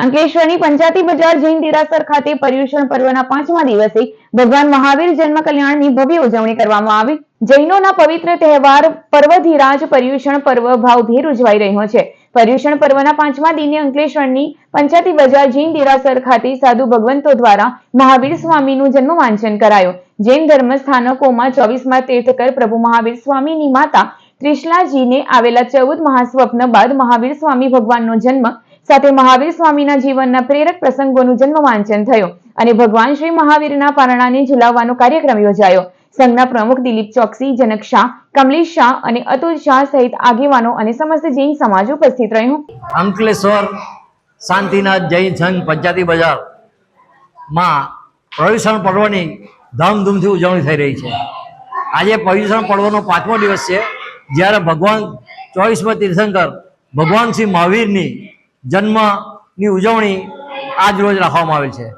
અંકલેશ્વરની પંચાતી બજાર જૈન દેરાસર ખાતે પર્યુષણ પર્વના પાંચમા દિવસે ભગવાન મહાવીર જન્મ કલ્યાણની ભવ્ય ઉજવણી કરવામાં આવી. જૈનોના પવિત્ર તહેવાર પર્વધિરાજ પર્યુષણ પર્વ ભાવભેર ઉજવાઈ રહ્યો છે. પર્યુષણ પર્વના પાંચમા દિને અંકલેશ્વરની પંચાતી બજાર જૈન દેરાસર ખાતે સાધુ ભગવંતો દ્વારા મહાવીર સ્વામીનું જન્મ વાંચન કરાયું. જૈન ધર્મ સ્થાનકોમાં ચોવીસમાં તીર્થકર પ્રભુ મહાવીર સ્વામીની માતા ત્રિશલાજીને આવેલા ચૌદ મહાસ્વપ્ન બાદ મહાવીર સ્વામી ભગવાનનો જન્મ સાથે મહાવીર સ્વામીના જીવનના પ્રેરક પ્રસંગોનું જન્મ વાંચન થયું અને ભગવાન શ્રી મહાવીરના પારણાને ઝુલાવવાનો કાર્યક્રમ યોજાયો. સંઘના પ્રમુખ દિલીપ ચોકસી, જનક શાહ, કમલેશ શાહ અને અતુલ શાહ સહિત આગેવાનો અને સમસ્ત જૈન સમાજ ઉપસ્થિત રહ્યો. અંકલેશ્વર શાંતિનાથ જૈન સંઘ પંચાયતી બજારમાં પર્યુષણ પર્વની ધામધૂમથી ઉજવણી થઈ રહી છે. આજે પર્યુષણ પર્વનો પાંચમો દિવસ છે. જ્યારે ભગવાન ચોવીસમાં તીર્થંકર ભગવાન શ્રી મહાવીરની જન્મની ઉજવણી આજ રોજ રાખવામાં આવેલ છે.